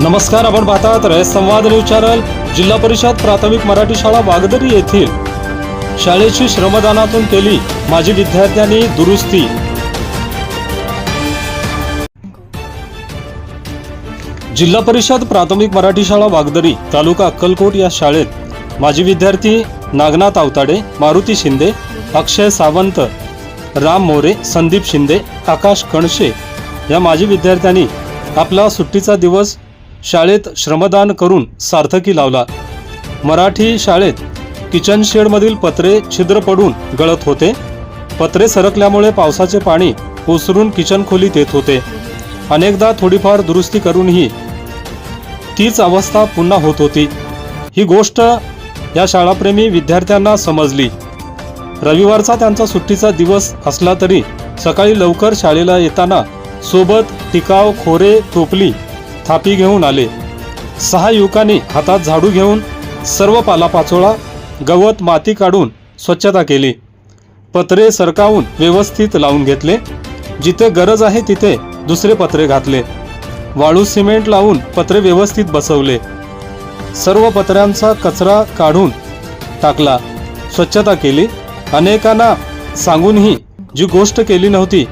नमस्कार आपण पाहतात रे संवाद न्यूज चॅनल जिल्हा परिषद प्राथमिक मराठी शाळा वागदरी येथील. शाळेची श्रमदानातून केली माजी विद्यार्थ्यांनी दुरुस्ती. जिल्हा परिषद प्राथमिक मराठी शाळा वागदरी तालुका अक्कलकोट या शाळेत. माजी विद्यार्थी नागनाथ आवताडे मारुती शिंदे अक्षय सावंत राम मोरे संदीप शिंदे आकाश कणशे या माजी विद्यार्थ्यांनी आपला सुट्टीचा दिवस शाळेत श्रमदान करून सार्थकी लावला. मराठी शाळेत किचन शेडमधील पत्रे छिद्र पडून गळत होते. पत्रे सरकल्यामुळे पावसाचे पाणी ओसरून किचन खोलीत येत होते. अनेकदा थोडीफार दुरुस्ती करूनही तीच अवस्था पुन्हा होत होती. ही गोष्ट या शाळाप्रेमी विद्यार्थ्यांना समजली. रविवारचा त्यांचा सुट्टीचा दिवस असला तरी सकाळी लवकर शाळेला येताना सोबत टिकाव खोरे टोपली थापी घेऊन आले. सहा युवकांनी हातात झाडू घेऊन सर्व पालापाचोळा गवत माती काढून स्वच्छता केली. पत्रे सरकावून व्यवस्थित लावून घेतले. जिथे गरज आहे तिथे दुसरे पत्रे घातले. वाळू सिमेंट लावून पत्रे व्यवस्थित बसवले. सर्व पत्र्यांचा कचरा काढून टाकला. स्वच्छता केली. अनेकांना सांगूनही जी गोष्ट केली नव्हती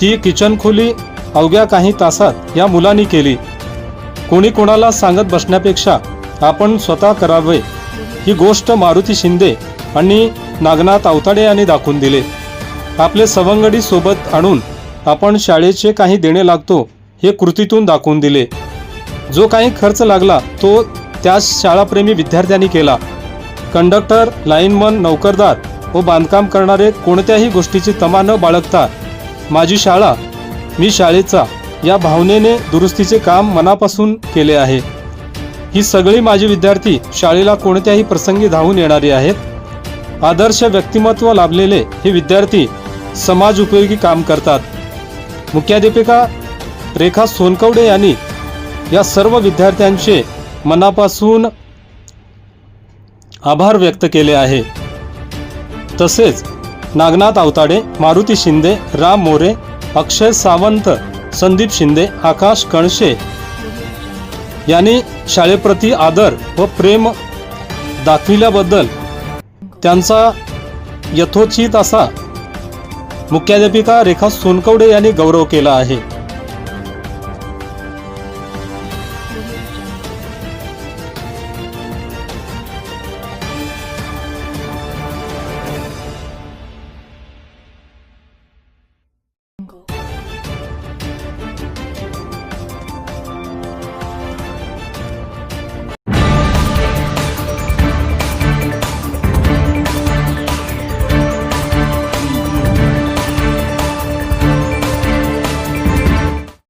ती किचन खोली अवघ्या काही तासात या मुलांनी केली. कोणी कोणाला सांगत बसण्यापेक्षा आपण स्वतः करावे ही गोष्ट मारुती शिंदे आणि नागनाथ आवताडे यांनी दाखवून दिले. आपले सवंगडी सोबत आणून आपण शाळेचे काही देणे लागतो हे कृतीतून दाखवून दिले. जो काही खर्च लागला तो त्या शाळाप्रेमी विद्यार्थ्यांनी केला. कंडक्टर लाईनमन नौकरदार व बांधकाम करणारे कोणत्याही गोष्टीची तमा न बाळगता माझी शाळा मी शाळेचा या भावनेने दुरुस्तीचे काम मनापासून केले आहे. ही सगळी माझी विद्यार्थी शाळेला कोणत्याही प्रसंगी धावून येणारी आहेत. आदर्श व्यक्तिमत्व लाभलेले हे विद्यार्थी समाज उपयोगी काम करतात. मुख्याध्यापिका रेखा सोनकवडे यांनी या सर्व विद्यार्थ्यांचे मनापासून आभार व्यक्त केले आहे. तसेच नागनाथ आवताडे मारुती शिंदे राम मोरे अक्षय सावंत संदीप शिंदे आकाश कणशे यांनी शाळेप्रती आदर व प्रेम दाखविल्याबद्दल त्यांचा यथोचित असा मुख्याध्यापिका रेखा सोनकवडे यांनी गौरव केला आहे.